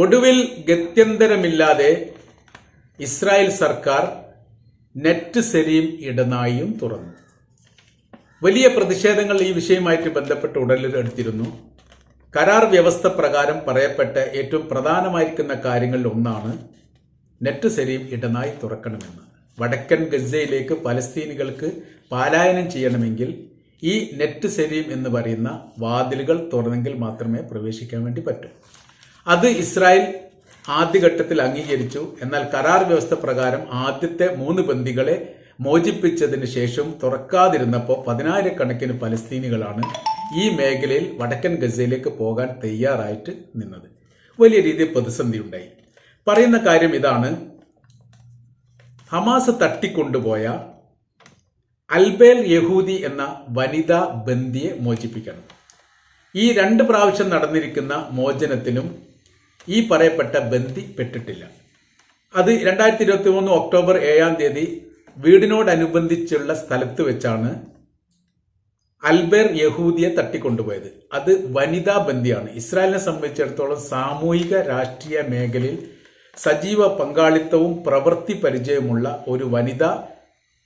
ഒടുവിൽ ഗത്യന്തരമില്ലാതെ ഇസ്രായേൽ സർക്കാർ നെറ്റ് സെരീം ഇടനായും തുറന്നു. വലിയ പ്രതിഷേധങ്ങൾ ഈ വിഷയമായിട്ട് ബന്ധപ്പെട്ട് ഉടലെടുത്തിരുന്നു. കരാർ വ്യവസ്ഥ പ്രകാരം പറയപ്പെട്ട ഏറ്റവും പ്രധാനമായിരിക്കുന്ന കാര്യങ്ങളിൽ ഒന്നാണ് നെറ്റ് സെരീം ഇടനായി തുറക്കണമെന്ന്. വടക്കൻ ഗസയിലേക്ക് പലസ്തീനികൾക്ക് പാലായനം ചെയ്യണമെങ്കിൽ ഈ നെറ്റ് സെരീം എന്ന് പറയുന്ന വാതിലുകൾ തുറന്നെങ്കിൽ മാത്രമേ പ്രവേശിക്കാൻ വേണ്ടി പറ്റൂ. അത് ഇസ്രായേൽ ആദ്യഘട്ടത്തിൽ അംഗീകരിച്ചു. എന്നാൽ കരാർ വ്യവസ്ഥ പ്രകാരം ആദ്യത്തെ മൂന്ന് ബന്ദികളെ മോചിപ്പിച്ചതിന് ശേഷം തുറക്കാതിരുന്നപ്പോൾ പതിനായിരക്കണക്കിന് പലസ്തീനികളാണ് ഈ മേഖലയിൽ വടക്കൻ ഗസയിലേക്ക് പോകാൻ തയ്യാറായിട്ട് നിന്നത്. വലിയ രീതിയിൽ പ്രതിസന്ധി ഉണ്ടായി പറയുന്ന കാര്യം ഇതാണ്. ഹമാസ് തട്ടിക്കൊണ്ടുപോയ അൽബേൽ യഹൂദി എന്ന വനിതാ ബന്ദിയെ മോചിപ്പിക്കണം. ഈ രണ്ട് പ്രാവശ്യം നടന്നിരിക്കുന്ന മോചനത്തിലും ഈ പറയപ്പെട്ട ബന്ധി പെട്ടിട്ടില്ല. അത് രണ്ടായിരത്തി ഇരുപത്തി മൂന്ന് ഒക്ടോബർ ഏഴാം തീയതി വീടിനോടനുബന്ധിച്ചുള്ള സ്ഥലത്ത് വെച്ചാണ് അൽബേർ യഹൂദിയെ തട്ടിക്കൊണ്ടുപോയത്. അത് വനിതാ ബന്ദിയാണ് ഇസ്രായേലിനെ സംബന്ധിച്ചിടത്തോളം സാമൂഹിക രാഷ്ട്രീയ മേഖലയിൽ സജീവ പങ്കാളിത്തവും പ്രവൃത്തി പരിചയമുള്ള ഒരു വനിതാ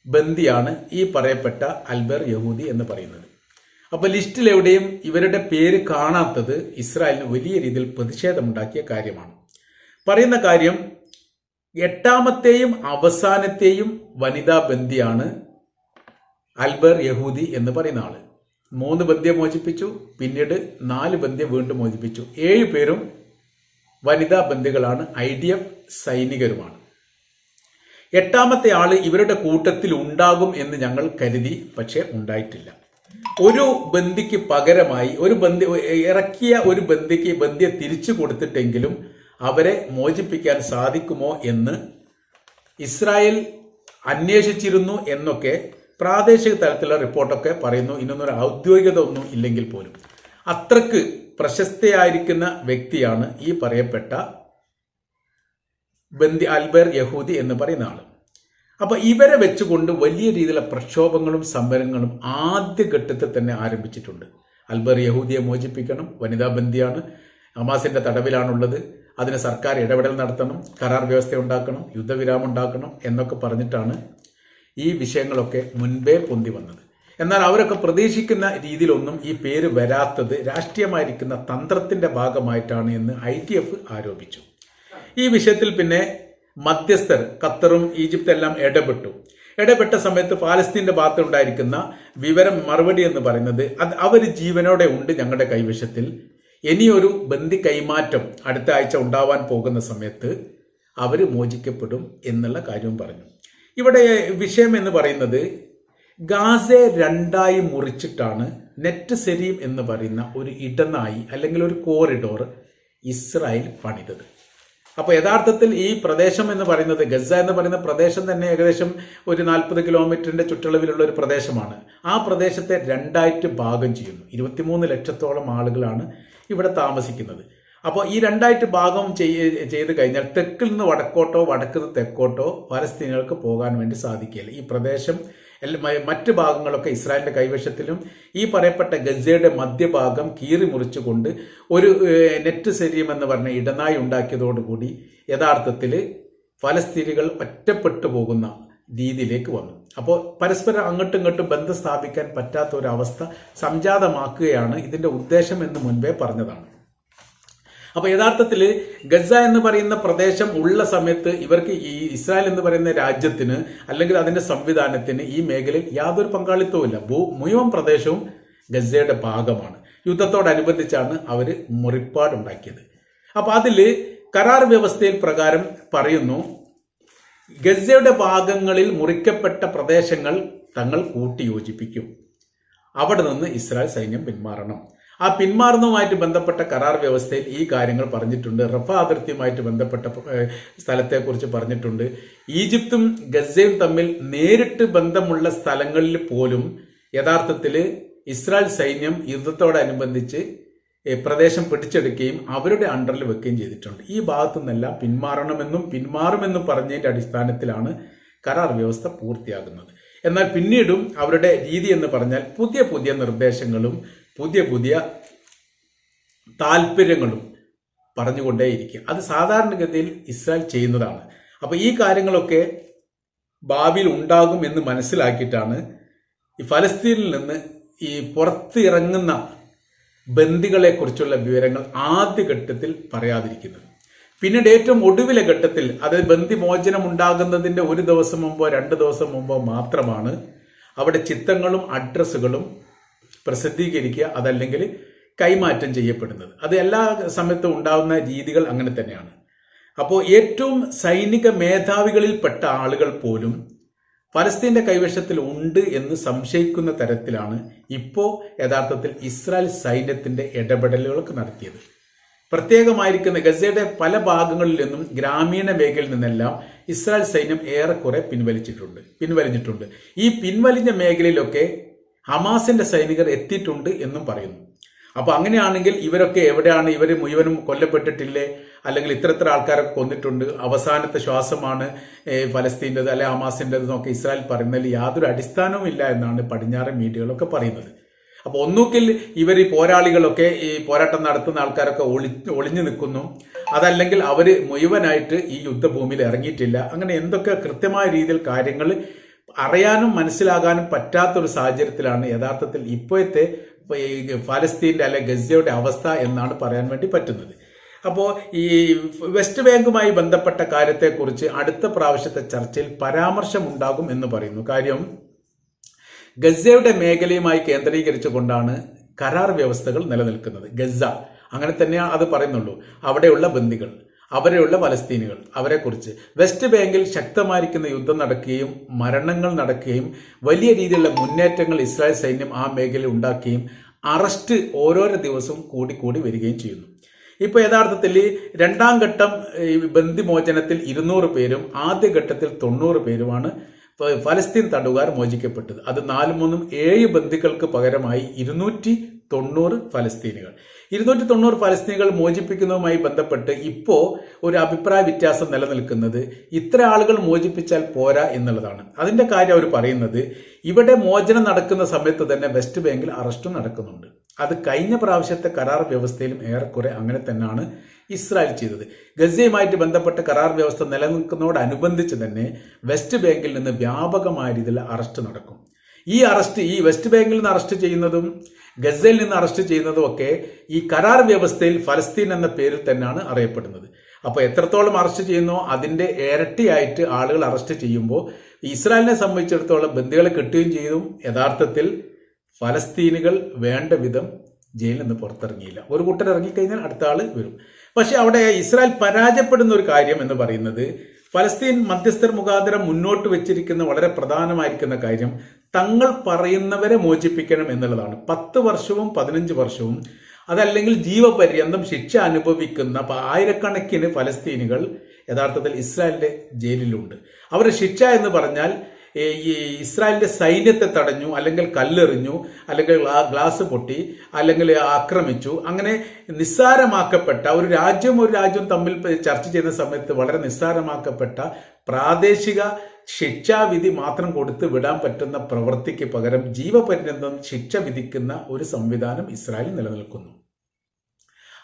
ബന്ദിയാണ് ഈ പറയപ്പെട്ട അൽബർ യഹൂദി എന്ന് പറയുന്നത്. അപ്പൊ ലിസ്റ്റിൽ എവിടെയും ഇവരുടെ പേര് കാണാത്തത് ഇസ്രായേലിന് വലിയ രീതിയിൽ പ്രതിഷേധമുണ്ടാക്കിയ കാര്യമാണ്. പറയുന്ന കാര്യം എട്ടാമത്തെയും അവസാനത്തെയും വനിതാ ബന്ദിയാണ് അൽബർ യഹൂദി എന്ന് പറയുന്ന ആൾ. മൂന്ന് ബന്ധിയെ മോചിപ്പിച്ചു പിന്നീട് നാല് ബന്ധിയെ വീണ്ടും മോചിപ്പിച്ചു. ഏഴ് പേരും വനിതാ ബന്ധികളാണ് ഐ ഡി എഫ് സൈനികരുമാണ്. എട്ടാമത്തെ ആൾ ഇവരുടെ കൂട്ടത്തിൽ ഉണ്ടാകും എന്ന് ഞങ്ങൾ കരുതി പക്ഷെ ഉണ്ടായിട്ടില്ല. ഒരു ബന്ധിക്ക് പകരമായി ഒരു ബന്ധി ഇറക്കിയ ഒരു ബന്ദിക്ക് ബന്ധിയെ തിരിച്ചു കൊടുത്തിട്ടെങ്കിലും അവരെ മോചിപ്പിക്കാൻ സാധിക്കുമോ എന്ന് ഇസ്രായേൽ അന്വേഷിച്ചിരുന്നു എന്നൊക്കെ പ്രാദേശിക തലത്തിലുള്ള റിപ്പോർട്ടൊക്കെ പറയുന്നു. ഇന്നൊന്നൊരു ഔദ്യോഗികത ഒന്നും ഇല്ലെങ്കിൽ പോലും. അത്രയ്ക്ക് പ്രശസ്തയായിരിക്കുന്ന വ്യക്തിയാണ് ഈ പറയപ്പെട്ട ബന്ദി അൽബർ യഹൂദി എന്ന് പറയുന്ന ആൾ. അപ്പൊ ഇവരെ വെച്ചുകൊണ്ട് വലിയ രീതിയിലുള്ള പ്രക്ഷോഭങ്ങളും സമരങ്ങളും ആദ്യഘട്ടത്തിൽ തന്നെ ആരംഭിച്ചിട്ടുണ്ട്. അൽബർ യഹൂദിയെ മോചിപ്പിക്കണം വനിതാ ബന്ദിയാണ് അമാസിന്റെ തടവിലാണുള്ളത്. അതിന് സർക്കാർ ഇടപെടൽ നടത്തണം കരാർ വ്യവസ്ഥ ഉണ്ടാക്കണം യുദ്ധവിരാമം ഉണ്ടാക്കണം എന്നൊക്കെ പറഞ്ഞിട്ടാണ് ഈ വിഷയങ്ങളൊക്കെ മുൻപേ പൊന്തി വന്നത്. എന്നാൽ അവരൊക്കെ പ്രതീക്ഷിക്കുന്ന രീതിയിലൊന്നും ഈ പേര് വരാത്തത് രാഷ്ട്രീയമായിരിക്കുന്ന തന്ത്രത്തിന്റെ ഭാഗമായിട്ടാണ് എന്ന് ഐ ആരോപിച്ചു. ഈ വിഷയത്തിൽ പിന്നെ മധ്യസ്ഥർ ഖത്തറും ഈജിപ്തും എല്ലാം ഇടപെട്ടു. ഇടപെട്ട സമയത്ത് ഫാലസ്തീന്റെ ഭാഗത്തുണ്ടായിരിക്കുന്ന വിവരം മറുപടി എന്ന് പറയുന്നത് അത് അവർ ജീവനോടെ ഉണ്ട് ഞങ്ങളുടെ കൈവശത്തിൽ. ഇനിയൊരു ബന്ധി കൈമാറ്റം അടുത്ത ആഴ്ച ഉണ്ടാവാൻ പോകുന്ന സമയത്ത് അവർ മോചിക്കപ്പെടും എന്നുള്ള കാര്യവും പറഞ്ഞു. ഇവിടെ വിഷയം എന്ന് പറയുന്നത് ഗാസെ രണ്ടായി മുറിച്ചിട്ടാണ് നെറ്റ് സെരീം എന്ന് പറയുന്ന ഒരു ഇടനായി അല്ലെങ്കിൽ ഒരു കോറിഡോർ ഇസ്രായേൽ പണിതത്. അപ്പോൾ യഥാർത്ഥത്തിൽ ഈ പ്രദേശം എന്ന് പറയുന്നത് ഗസ എന്ന് പറയുന്ന പ്രദേശം തന്നെ ഏകദേശം ഒരു നാൽപ്പത് കിലോമീറ്ററിന്റെ ചുറ്റളവിലുള്ള ഒരു പ്രദേശമാണ്. ആ പ്രദേശത്തെ രണ്ടായിട്ട് ഭാഗം ചെയ്യുന്നു. ഇരുപത്തിമൂന്ന് ലക്ഷത്തോളം ആളുകളാണ് ഇവിടെ താമസിക്കുന്നത്. അപ്പോൾ ഈ രണ്ടായിട്ട് ഭാഗം ചെയ്ത് കഴിഞ്ഞാൽ തെക്കിൽ നിന്ന് വടക്കോട്ടോ വടക്കിൽ നിന്ന് തെക്കോട്ടോ പലസ്തീനുകൾക്ക് പോകാൻ വേണ്ടി സാധിക്കില്ല ഈ പ്രദേശം മറ്റ് ഭാഗങ്ങളൊക്കെ ഇസ്രായേലിന്റെ കൈവശത്തിലും ഈ പറയപ്പെട്ട ഗസയുടെ മധ്യഭാഗം കീറി മുറിച്ചുകൊണ്ട് ഒരു നെറ്റ് സെരിയം എന്ന് പറഞ്ഞ ഇടനായി ഉണ്ടാക്കിയതോടുകൂടി യഥാർത്ഥത്തിൽ ഫലസ്തീനികൾ ഒറ്റപ്പെട്ടു പോകുന്ന രീതിയിലേക്ക് വന്നു. അപ്പോൾ പരസ്പരം അങ്ങോട്ടും ഇങ്ങോട്ടും ബന്ധം സ്ഥാപിക്കാൻ പറ്റാത്ത ഒരു അവസ്ഥ സംജാതമാക്കുകയാണ് ഇതിന്റെ ഉദ്ദേശം എന്ന് മുൻപേ പറഞ്ഞതാണ്. അപ്പൊ യഥാർത്ഥത്തിൽ ഗസ എന്ന് പറയുന്ന പ്രദേശം ഉള്ള സമയത്ത് ഇവർക്ക് ഈ ഇസ്രായേൽ എന്ന് പറയുന്ന രാജ്യത്തിന് അല്ലെങ്കിൽ അതിന്റെ സംവിധാനത്തിന് ഈ മേഖലയിൽ യാതൊരു പങ്കാളിത്തവും ഇല്ല. ഭൂ മുഴുവൻ പ്രദേശവും ഗസയുടെ ഭാഗമാണ്. യുദ്ധത്തോടനുബന്ധിച്ചാണ് അവർ മുറിപ്പാടുണ്ടാക്കിയത്. അപ്പൊ അതിൽ കരാർ വ്യവസ്ഥയിൽ പ്രകാരം പറയുന്നു ഗസയുടെ ഭാഗങ്ങളിൽ മുറിക്കപ്പെട്ട പ്രദേശങ്ങൾ തങ്ങൾ കൂട്ടിയോജിപ്പിക്കും. അവിടെ നിന്ന് ഇസ്രായേൽ സൈന്യം പിന്മാറണം. ആ പിന്മാറുന്നതുമായിട്ട് ബന്ധപ്പെട്ട കരാർ വ്യവസ്ഥയിൽ ഈ കാര്യങ്ങൾ പറഞ്ഞിട്ടുണ്ട്. റഫ അതിർത്തിയുമായിട്ട് ബന്ധപ്പെട്ട സ്ഥലത്തെക്കുറിച്ച് പറഞ്ഞിട്ടുണ്ട്. ഈജിപ്തും ഗസയും തമ്മിൽ നേരിട്ട് ബന്ധമുള്ള സ്ഥലങ്ങളിൽ പോലും യഥാർത്ഥത്തിൽ ഇസ്രായേൽ സൈന്യം യുദ്ധത്തോടനുബന്ധിച്ച് പ്രദേശം പിടിച്ചെടുക്കുകയും അവരുടെ അണ്ടറിൽ വെക്കുകയും ചെയ്തിട്ടുണ്ട്. ഈ ഭാഗത്തു നിന്നെല്ലാം പിന്മാറണമെന്നും പിന്മാറുമെന്നും പറഞ്ഞതിന്റെ അടിസ്ഥാനത്തിലാണ് കരാർ വ്യവസ്ഥ പൂർത്തിയാകുന്നത്. എന്നാൽ പിന്നീടും അവരുടെ രീതി എന്ന് പറഞ്ഞാൽ പുതിയ പുതിയ നിർദ്ദേശങ്ങളും പുതിയ പുതിയ താല്പര്യങ്ങളും പറഞ്ഞുകൊണ്ടേയിരിക്കുക. അത് സാധാരണഗതിയിൽ ഇസ്രായേൽ ചെയ്യുന്നതാണ്. അപ്പോൾ ഈ കാര്യങ്ങളൊക്കെ ഭാവിയിൽ ഉണ്ടാകും എന്ന് മനസ്സിലാക്കിയിട്ടാണ് ഈ ഫലസ്തീനിൽ നിന്ന് ഈ പുറത്തിറങ്ങുന്ന ബന്ദികളെ കുറിച്ചുള്ള വിവരങ്ങൾ ആദ്യഘട്ടത്തിൽ പറയാതിരിക്കുന്നത്. പിന്നീട് ഏറ്റവും ഒടുവിലെ ഘട്ടത്തിൽ അതായത് ബന്ദിമോചനം ഉണ്ടാകുന്നതിന്റെ ഒരു ദിവസം മുമ്പോ രണ്ട് ദിവസം മുമ്പോ മാത്രമാണ് അവിടെ ചിത്രങ്ങളും അഡ്രസ്സുകളും പ്രസിദ്ധീകരിക്കുക അതല്ലെങ്കിൽ കൈമാറ്റം ചെയ്യപ്പെടുന്നത്. അത് എല്ലാ സമയത്തും ഉണ്ടാകുന്ന രീതികൾ അങ്ങനെ തന്നെയാണ്. അപ്പോൾ ഏറ്റവും സൈനിക മേധാവികളിൽപ്പെട്ട ആളുകൾ പോലും ഫലസ്തീന്റെ കൈവശത്തിൽ ഉണ്ട് എന്ന് സംശയിക്കുന്ന തരത്തിലാണ് ഇപ്പോൾ യഥാർത്ഥത്തിൽ ഇസ്രായേൽ സൈന്യത്തിന്റെ ഇടപെടലുകളൊക്കെ നടത്തിയത്. പ്രത്യേകമായിരിക്കുന്ന ഗസയുടെ പല ഭാഗങ്ങളിൽ നിന്നും ഗ്രാമീണ മേഖലയിൽ നിന്നെല്ലാം ഇസ്രായേൽ സൈന്യം ഏറെക്കുറെ പിൻവലിച്ചിട്ടുണ്ട്. പിൻവലിഞ്ഞിട്ടുണ്ട്. ഈ പിൻവലിഞ്ഞ മേഖലയിലൊക്കെ ഹമാസിന്റെ സൈനികർ എത്തിയിട്ടുണ്ട് എന്നും പറയുന്നു. അപ്പോൾ അങ്ങനെയാണെങ്കിൽ ഇവരൊക്കെ എവിടെയാണ്? ഇവർ മുഴുവനും കൊല്ലപ്പെട്ടിട്ടില്ലേ? അല്ലെങ്കിൽ ഇത്ര ഇത്ര ആൾക്കാരൊക്കെ കൊന്നിട്ടുണ്ട്. അവസാനത്തെ ശ്വാസമാണ് ഫലസ്തീന്റെത് അല്ലെ ഹമാസിന്റെത് എന്നൊക്കെ ഇസ്രായേൽ പറയുന്നതിൽ യാതൊരു അടിസ്ഥാനവും ഇല്ല എന്നാണ് പടിഞ്ഞാറൻ മീഡിയകളൊക്കെ പറയുന്നത്. അപ്പോൾ ഒന്നുകിൽ ഇവർ ഈ പോരാളികളൊക്കെ ഈ പോരാട്ടം നടത്തുന്ന ആൾക്കാരൊക്കെ ഒളി ഒളിഞ്ഞു നിൽക്കുന്നു. അതല്ലെങ്കിൽ അവർ മുഴുവനായിട്ട് ഈ യുദ്ധഭൂമിയിൽ ഇറങ്ങിയിട്ടില്ല. അങ്ങനെ എന്തൊക്കെ കൃത്യമായ രീതിയിൽ കാര്യങ്ങൾ അറിയാനും മനസ്സിലാകാനും പറ്റാത്തൊരു സാഹചര്യത്തിലാണ് യഥാർത്ഥത്തിൽ ഇപ്പോഴത്തെ ഫലസ്തീന്റെ അല്ലെ ഗസയുടെ അവസ്ഥ എന്നാണ് പറയാൻ വേണ്ടി പറ്റുന്നത്. അപ്പോൾ ഈ വെസ്റ്റ് ബാങ്കുമായി ബന്ധപ്പെട്ട കാര്യത്തെക്കുറിച്ച് അടുത്ത പ്രാവശ്യത്തെ ചർച്ചയിൽ പരാമർശമുണ്ടാകും എന്ന് പറയുന്നു. കാര്യം ഗസയുടെ മേഖലയുമായി കേന്ദ്രീകരിച്ചുകൊണ്ടാണ് കരാർ വ്യവസ്ഥകൾ നിലനിൽക്കുന്നത്. ഗസ. അങ്ങനെ തന്നെയാണ് അത് പറയുന്നുള്ളൂ. അവിടെയുള്ള ബന്ദികൾ അവരെയുള്ള പലസ്തീനുകൾ. അവരെക്കുറിച്ച് വെസ്റ്റ് ബാങ്കിൽ ശക്തമായിരിക്കുന്ന യുദ്ധം നടക്കുകയും മരണങ്ങൾ നടക്കുകയും വലിയ രീതിയിലുള്ള മുന്നേറ്റങ്ങൾ ഇസ്രായേൽ സൈന്യം ആ മേഖലയിൽ ഉണ്ടാക്കുകയും അറസ്റ്റ് ഓരോരോ ദിവസവും കൂടി കൂടി വരികയും ചെയ്യുന്നു. ഇപ്പൊ യഥാർത്ഥത്തിൽ രണ്ടാം ഘട്ടം ബന്ദിമോചനത്തിൽ ഇരുന്നൂറ് പേരും ആദ്യഘട്ടത്തിൽ തൊണ്ണൂറ് പേരുമാണ് ഫലസ്തീൻ തടവുകാർ മോചിക്കപ്പെട്ടത്. അത് നാല് മൂന്നും ഏഴ് ബന്ദികൾക്ക് പകരമായി ഇരുന്നൂറ്റി തൊണ്ണൂറ് ഫലസ്തീനുകൾ. ഇരുന്നൂറ്റി തൊണ്ണൂറ് ഫലസ്തീനുകൾ മോചിപ്പിക്കുന്നതുമായി ബന്ധപ്പെട്ട് ഇപ്പോൾ ഒരു അഭിപ്രായ വ്യത്യാസം നിലനിൽക്കുന്നത് ഇത്ര ആളുകൾ മോചിപ്പിച്ചാൽ പോരാ എന്നുള്ളതാണ്. അതിന്റെ കാര്യം അവർ പറയുന്നത് ഇവിടെ മോചനം നടക്കുന്ന സമയത്ത് തന്നെ വെസ്റ്റ് ബാങ്കിൽ അറസ്റ്റും നടക്കുന്നുണ്ട്. അത് കഴിഞ്ഞ പ്രാവശ്യത്തെ കരാർ വ്യവസ്ഥയിലും ഏറെക്കുറെ അങ്ങനെ തന്നെയാണ് ഇസ്രായേൽ ചെയ്തത്. ഗസയുമായിട്ട് ബന്ധപ്പെട്ട കരാർ വ്യവസ്ഥ നിലനിൽക്കുന്നതോടനുബന്ധിച്ച് തന്നെ വെസ്റ്റ് ബാങ്കിൽ നിന്ന് വ്യാപകമായ രീതിയിൽ അറസ്റ്റ് നടക്കും. ഈ അറസ്റ്റ് ഈ വെസ്റ്റ് ബാങ്കിൽ നിന്ന് അറസ്റ്റ് ചെയ്യുന്നതും ഗസയിൽ നിന്ന് അറസ്റ്റ് ചെയ്യുന്നതും ഒക്കെ ഈ കരാർ വ്യവസ്ഥയിൽ ഫലസ്തീൻ എന്ന പേരിൽ തന്നെയാണ് അറിയപ്പെടുന്നത്. അപ്പോൾ എത്രത്തോളം അറസ്റ്റ് ചെയ്യുന്നോ അതിന്റെ ഇരട്ടിയായിട്ട് ആളുകൾ അറസ്റ്റ് ചെയ്യുമ്പോൾ ഇസ്രായേലിനെ സംബന്ധിച്ചിടത്തോളം ബന്ദികളെ കിട്ടുകയും ചെയ്തും. യഥാർത്ഥത്തിൽ ഫലസ്തീനുകൾ വേണ്ട വിധം ജയിലിൽ നിന്ന് പുറത്തിറങ്ങിയില്ല. ഒരു കൂട്ടർ ഇറങ്ങിക്കഴിഞ്ഞാൽ അടുത്ത ആൾ വരും. പക്ഷെ അവിടെ ഇസ്രായേൽ പരാജയപ്പെടുന്ന ഒരു കാര്യം എന്ന് പറയുന്നത് ഫലസ്തീൻ മധ്യസ്ഥർ മുഖാന്തരം മുന്നോട്ട് വെച്ചിരിക്കുന്ന വളരെ പ്രധാനമായിരിക്കുന്ന കാര്യം തങ്ങൾ പറയുന്നവരെ മോചിപ്പിക്കണം എന്നുള്ളതാണ്. പത്ത് വർഷവും പതിനഞ്ച് വർഷവും അതല്ലെങ്കിൽ ജീവപര്യന്തം ശിക്ഷ അനുഭവിക്കുന്ന ആയിരക്കണക്കിന് ഫലസ്തീനികൾ യഥാർത്ഥത്തിൽ ഇസ്രായേലിന്റെ ജയിലിലുണ്ട്. അവരുടെ ശിക്ഷ എന്ന് പറഞ്ഞാൽ ഈ ഇസ്രായേലിന്റെ സൈന്യത്തെ തടഞ്ഞു അല്ലെങ്കിൽ കല്ലെറിഞ്ഞു അല്ലെങ്കിൽ ഗ്ലാസ് പൊട്ടി അല്ലെങ്കിൽ ആക്രമിച്ചു അങ്ങനെ നിസ്സാരമാക്കപ്പെട്ട ഒരു രാജ്യം ഒരു രാജ്യം തമ്മിൽ ചർച്ച ചെയ്യുന്ന സമയത്ത് വളരെ നിസ്സാരമാക്കപ്പെട്ട പ്രാദേശിക ശിക്ഷാവിധി മാത്രം കൊടുത്ത് വിടാൻ പറ്റുന്ന പ്രവൃത്തിക്ക് പകരം ജീവപര്യന്തം ശിക്ഷ വിധിക്കുന്ന ഒരു സംവിധാനം ഇസ്രായേൽ നിലനിൽക്കുന്നു.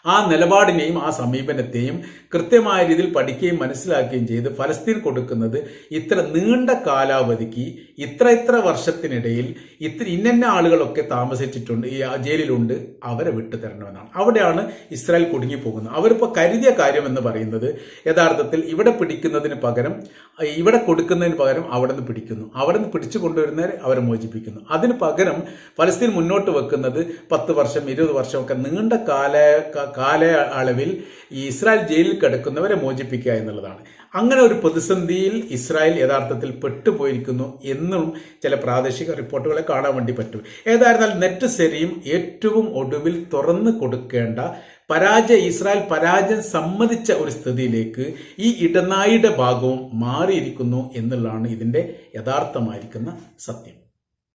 ആ നിലപാടിനെയും ആ സമീപനത്തെയും കൃത്യമായ രീതിയിൽ പഠിക്കുകയും മനസ്സിലാക്കുകയും ചെയ്ത് ഫലസ്തീൻ കൊടുക്കുന്നത് ഇത്ര നീണ്ട കാലാവധിക്ക് ഇത്ര ഇത്ര വർഷത്തിനിടയിൽ ഇത്ര ഇന്ന ആളുകളൊക്കെ താമസിച്ചിട്ടുണ്ട് ഈ ജയിലിലുണ്ട് അവരെ വിട്ടു തരണമെന്നാണ് അവിടെയാണ് ഇസ്രായേൽ കുടുങ്ങിപ്പോകുന്നത്. അവരിപ്പോൾ കരുതിയ കാര്യം എന്ന് പറയുന്നത് യഥാർത്ഥത്തിൽ ഇവിടെ പിടിക്കുന്നതിന് പകരം ഇവിടെ കൊടുക്കുന്നതിന് പകരം അവിടെ നിന്ന് പിടിക്കുന്നു. അവിടെ നിന്ന് പിടിച്ചു കൊണ്ടുവരുന്നവരെ അവരെ മോചിപ്പിക്കുന്നു. അതിന് പകരം ഫലസ്തീൻ മുന്നോട്ട് വെക്കുന്നത് പത്ത് വർഷം ഇരുപത് വർഷമൊക്കെ നീണ്ട കാല കാലയളവിൽ ഈ ഇസ്രായേൽ ജയിലിൽ കിടക്കുന്നവരെ മോചിപ്പിക്കുക എന്നുള്ളതാണ്. അങ്ങനെ ഒരു പ്രതിസന്ധിയിൽ ഇസ്രായേൽ യഥാർത്ഥത്തിൽ പെട്ടുപോയിരിക്കുന്നു എന്നും ചില പ്രാദേശിക റിപ്പോർട്ടുകളെ കാണാൻ വേണ്ടി പറ്റും. ഏതായിരുന്നാൽ നെറ്റ് സെരിയും ഏറ്റവും ഒടുവിൽ തുറന്നു കൊടുക്കേണ്ട പരാജയ ഇസ്രായേൽ പരാജയം സമ്മതിച്ച ഒരു സ്ഥിതിയിലേക്ക് ഈ ഇടനായിയുടെ ഭാഗവും മാറിയിരിക്കുന്നു എന്നുള്ളതാണ് ഇതിന്റെ യഥാർത്ഥമായിരിക്കുന്ന സത്യം.